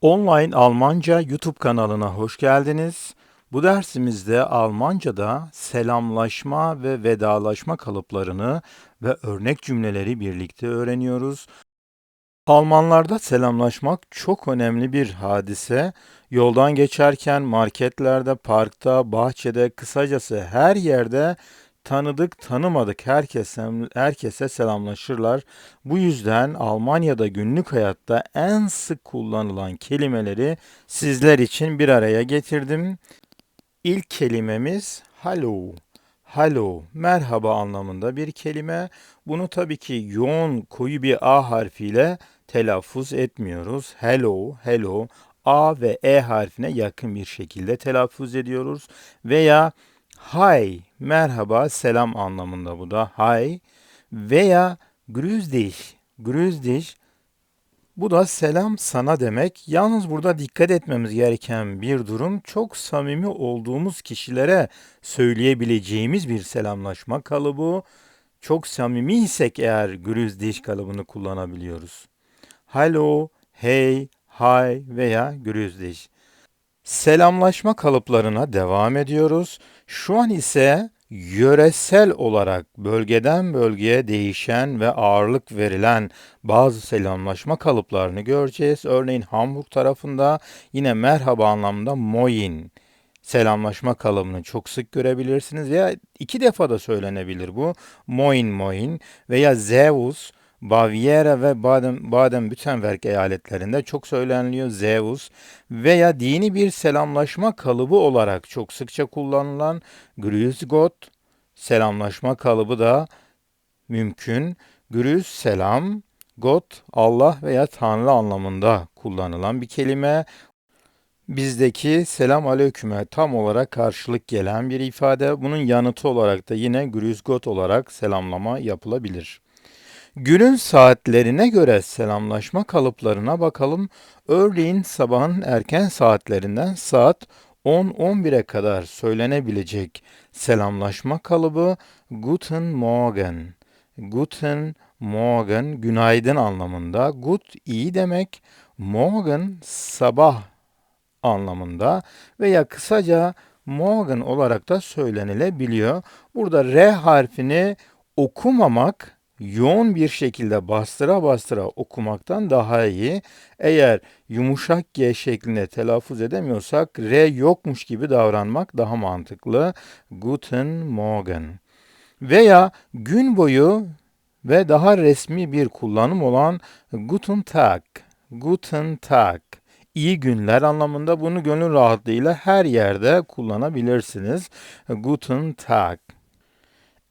Online Almanca YouTube kanalına hoş geldiniz. Bu dersimizde Almanca'da selamlaşma ve vedalaşma kalıplarını ve örnek cümleleri birlikte öğreniyoruz. Almanlarda selamlaşmak çok önemli bir hadise. Yoldan geçerken, marketlerde, parkta, bahçede, kısacası her yerde tanıdık tanımadık herkese, herkese selamlaşırlar. Bu yüzden Almanya'da günlük hayatta en sık kullanılan kelimeleri sizler için bir araya getirdim. İlk kelimemiz hello. Hello, merhaba anlamında bir kelime. Bunu tabii ki yoğun koyu bir A harfiyle telaffuz etmiyoruz. Hello, hello, A ve E harfine yakın bir şekilde telaffuz ediyoruz. Veya Hi, merhaba, selam anlamında bu da. Hi veya grüß dich. Bu da selam sana demek. Yalnız burada dikkat etmemiz gereken bir durum çok samimi olduğumuz kişilere söyleyebileceğimiz bir selamlaşma kalıbı. Çok samimi isek eğer dich kalıbını kullanabiliyoruz. Hello, hey, hi veya dich. Selamlaşma kalıplarına devam ediyoruz. Şu an ise yöresel olarak bölgeden bölgeye değişen ve ağırlık verilen bazı selamlaşma kalıplarını göreceğiz. Örneğin Hamburg tarafında yine merhaba anlamında moin selamlaşma kalıbını çok sık görebilirsiniz veya iki defa da söylenebilir bu. Moin moin veya Zeus Baviera ve Baden, Baden-Württemberg eyaletlerinde çok söyleniliyor Zeus veya dini bir selamlaşma kalıbı olarak çok sıkça kullanılan Grüß Gott selamlaşma kalıbı da mümkün. Grüß selam, Gott Allah veya Tanrı anlamında kullanılan bir kelime. Bizdeki selam aleyküme tam olarak karşılık gelen bir ifade. Bunun yanıtı olarak da yine Grüß Gott olarak selamlama yapılabilir. Günün saatlerine göre selamlaşma kalıplarına bakalım. Örneğin sabahın erken saatlerinden saat 10-11'e kadar söylenebilecek selamlaşma kalıbı Guten Morgen. Guten Morgen, günaydın anlamında. Gut, iyi demek. Morgen, sabah anlamında veya kısaca Morgen olarak da söylenilebiliyor. Burada R harfini okumamak yoğun bir şekilde bastıra bastıra okumaktan daha iyi. Eğer yumuşak G şeklinde telaffuz edemiyorsak R yokmuş gibi davranmak daha mantıklı. Guten Morgen. Veya gün boyu ve daha resmi bir kullanım olan Guten Tag. Guten Tag. İyi günler anlamında bunu gönül rahatlığıyla her yerde kullanabilirsiniz. Guten Tag.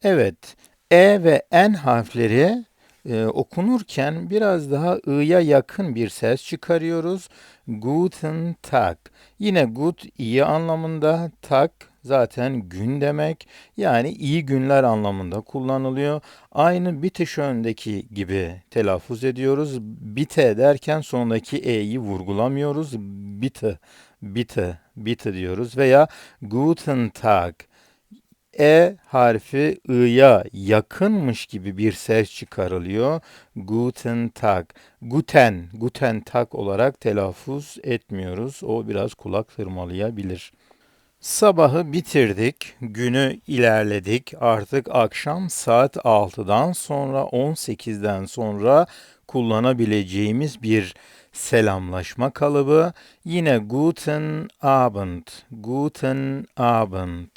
Evet, e ve N harfleri e, okunurken biraz daha I'ya yakın bir ses çıkarıyoruz. Guten Tag. Yine gut iyi anlamında, Tag zaten gün demek. Yani iyi günler anlamında kullanılıyor. Aynı bitiş öndeki gibi telaffuz ediyoruz. Bite derken sondaki e'yi vurgulamıyoruz. Bitte, bitte, bitte diyoruz veya Guten Tag. E harfi I'ya yakınmış gibi bir ses çıkarılıyor. Guten Tag. Guten, Guten Tag olarak telaffuz etmiyoruz. O biraz kulak tırmalayabilir. Sabahı bitirdik, günü ilerledik. Artık akşam saat 6'dan sonra 18'den sonra kullanabileceğimiz bir selamlaşma kalıbı. Yine Guten Abend, Guten Abend.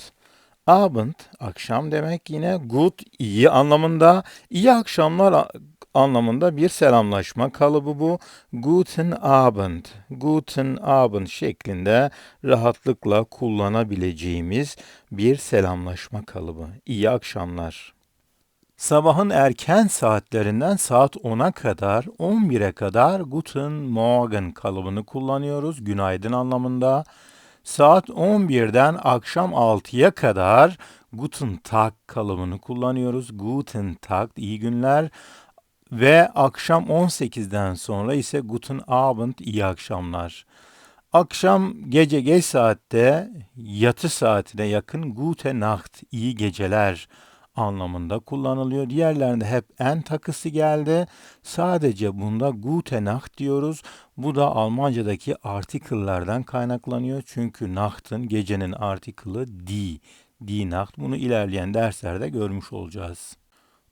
Abend, akşam demek yine good, iyi anlamında, iyi akşamlar anlamında bir selamlaşma kalıbı bu. Guten Abend, Guten Abend şeklinde rahatlıkla kullanabileceğimiz bir selamlaşma kalıbı. İyi akşamlar. Sabahın erken saatlerinden saat 10'a kadar, 11'e kadar Guten Morgen kalıbını kullanıyoruz. Günaydın anlamında. Saat 11'den akşam 6'ya kadar Guten Tag kalıbını kullanıyoruz. Guten Tag, iyi günler. Ve akşam 18'den sonra ise Guten Abend, iyi akşamlar. Akşam gece geç saatte yatı saatine yakın Gute Nacht, iyi geceler anlamında kullanılıyor. Diğerlerinde hep en takısı geldi. Sadece bunda Gute Nacht diyoruz. Bu da Almancadaki article'lardan kaynaklanıyor. Çünkü Nacht'ın gecenin article'ı die. Die Nacht. Bunu ilerleyen derslerde görmüş olacağız.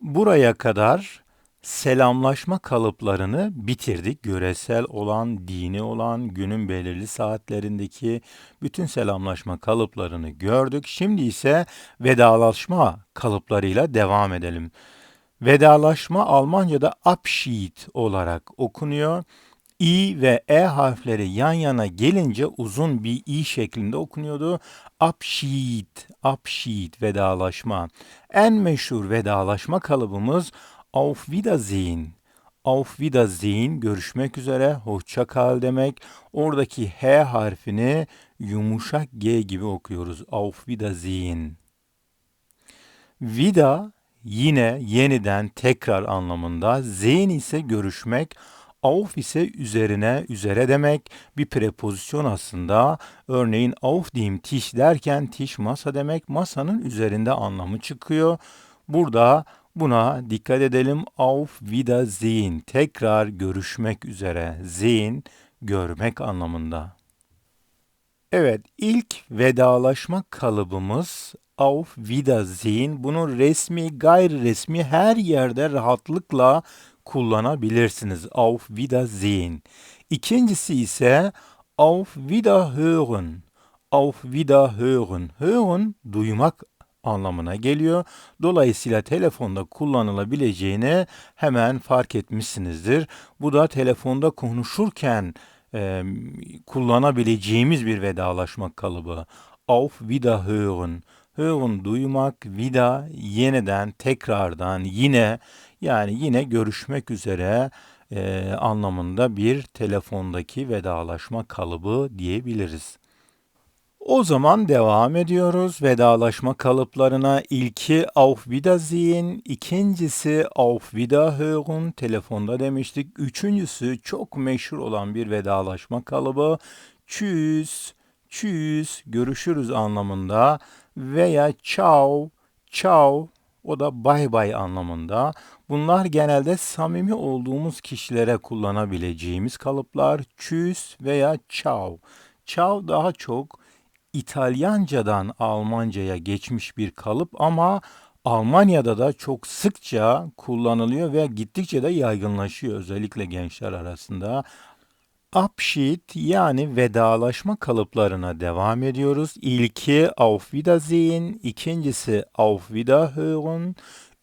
Buraya kadar selamlaşma kalıplarını bitirdik. Göresel olan, dini olan, günün belirli saatlerindeki bütün selamlaşma kalıplarını gördük. Şimdi ise vedalaşma kalıplarıyla devam edelim. Vedalaşma Almanca'da Abschied olarak okunuyor. İ ve E harfleri yan yana gelince uzun bir İ şeklinde okunuyordu. Abschied, Abschied, vedalaşma. En meşhur vedalaşma kalıbımız Auf Wiedersehen. Auf Wiedersehen, görüşmek üzere, hoşça kal demek. Oradaki H harfini yumuşak G gibi okuyoruz. Auf Wiedersehen. Vida yine yeniden tekrar anlamında. Sehen ise görüşmek. Auf ise üzerine, üzere demek. Bir prepozisyon aslında. Örneğin auf dem Tisch derken Tisch masa demek. Masanın üzerinde anlamı çıkıyor. Burada Buna dikkat edelim. Auf Wiedersehen. Tekrar görüşmek üzere. Sehen, görmek anlamında. Evet, ilk vedalaşma kalıbımız Auf Wiedersehen. Bunu resmi, gayri resmi her yerde rahatlıkla kullanabilirsiniz. Auf Wiedersehen. İkincisi ise Auf Wiederhören. Auf Wiederhören. Hören, duymak anlamına geliyor. Dolayısıyla telefonda kullanılabileceğini hemen fark etmişsinizdir. Bu da telefonda konuşurken e, kullanabileceğimiz bir vedalaşma kalıbı. Auf Wiederhören. Hören duymak, vida yeniden, tekrardan, yine yani yine görüşmek üzere e, anlamında bir telefondaki vedalaşma kalıbı diyebiliriz. O zaman devam ediyoruz vedalaşma kalıplarına. İlki Auf Wiedersehen, ikincisi Auf Wiederhören, telefonda demiştik. Üçüncüsü çok meşhur olan bir vedalaşma kalıbı. Tschüss, tschüss, görüşürüz anlamında veya ciao, ciao, o da bay bay anlamında. Bunlar genelde samimi olduğumuz kişilere kullanabileceğimiz kalıplar. Tschüss veya ciao. Ciao daha çok İtalyancadan Almancaya geçmiş bir kalıp ama Almanya'da da çok sıkça kullanılıyor ve gittikçe de yaygınlaşıyor özellikle gençler arasında. Abschied yani vedalaşma kalıplarına devam ediyoruz. İlki Auf Wiedersehen, ikincisi Auf Wiederhören,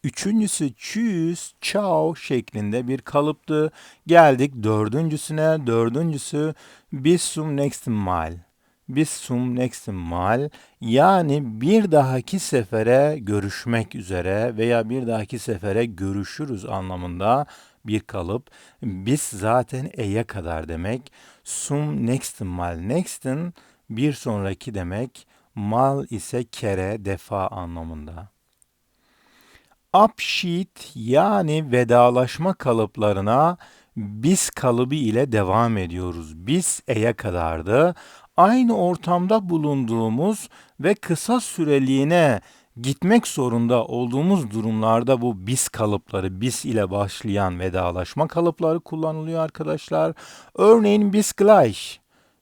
üçüncüsü Tschüss, Ciao şeklinde bir kalıptı. Geldik dördüncüsüne, dördüncüsü Bis zum nächsten Mal bis zum nächsten Mal yani bir dahaki sefere görüşmek üzere veya bir dahaki sefere görüşürüz anlamında bir kalıp. Bis zaten e'ye kadar demek. Zum nächsten Mal. Nächsten bir sonraki demek. Mal ise kere, defa anlamında. Abschied yani vedalaşma kalıplarına biz kalıbı ile devam ediyoruz. Biz e'ye kadardı aynı ortamda bulunduğumuz ve kısa süreliğine gitmek zorunda olduğumuz durumlarda bu bis kalıpları, bis ile başlayan vedalaşma kalıpları kullanılıyor arkadaşlar. Örneğin bis gleich,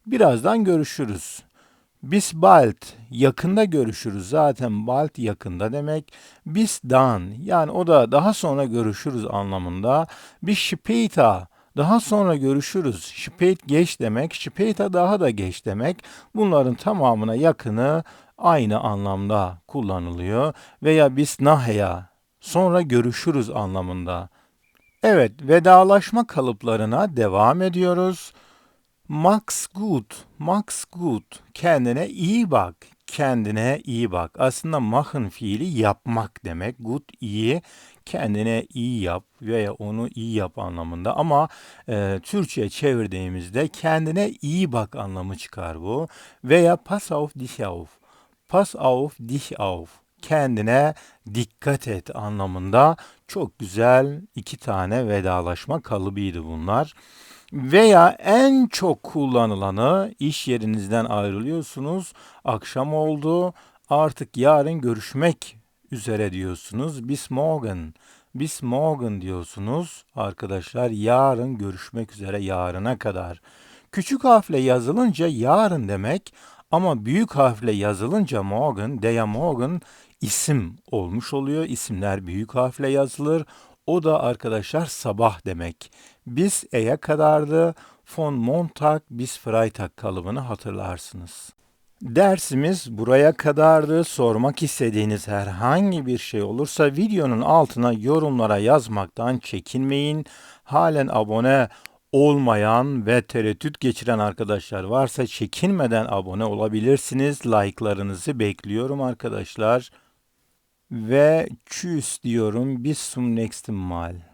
birazdan görüşürüz. Bis bald, yakında görüşürüz. Zaten bald yakında demek. Bis dann, yani o da daha sonra görüşürüz anlamında. Bis später, daha sonra görüşürüz. Spät geç demek, später daha da geç demek. Bunların tamamına yakını aynı anlamda kullanılıyor. Veya bis nachher, sonra görüşürüz anlamında. Evet, vedalaşma kalıplarına devam ediyoruz. Max gut, Max gut, kendine iyi bak, kendine iyi bak. Aslında machen fiili yapmak demek. Gut iyi, kendine iyi yap veya onu iyi yap anlamında ama e, Türkçe'ye çevirdiğimizde kendine iyi bak anlamı çıkar bu. Veya pass auf dich auf. Pass auf dich auf. Kendine dikkat et anlamında çok güzel iki tane vedalaşma kalıbıydı bunlar. Veya en çok kullanılanı iş yerinizden ayrılıyorsunuz, akşam oldu, artık yarın görüşmek üzere diyorsunuz. Bis morgen. Bis morgen diyorsunuz. Arkadaşlar yarın görüşmek üzere yarına kadar. Küçük harfle yazılınca yarın demek ama büyük harfle yazılınca morgen, der morgen isim olmuş oluyor. İsimler büyük harfle yazılır. O da arkadaşlar sabah demek. Bis e'ye kadardı. Von Montag bis Freitag kalıbını hatırlarsınız. Dersimiz buraya kadardı. Sormak istediğiniz herhangi bir şey olursa videonun altına yorumlara yazmaktan çekinmeyin. Halen abone olmayan ve tereddüt geçiren arkadaşlar varsa çekinmeden abone olabilirsiniz. Like'larınızı bekliyorum arkadaşlar. Ve tschüss diyorum. Bis zum nächsten Mal.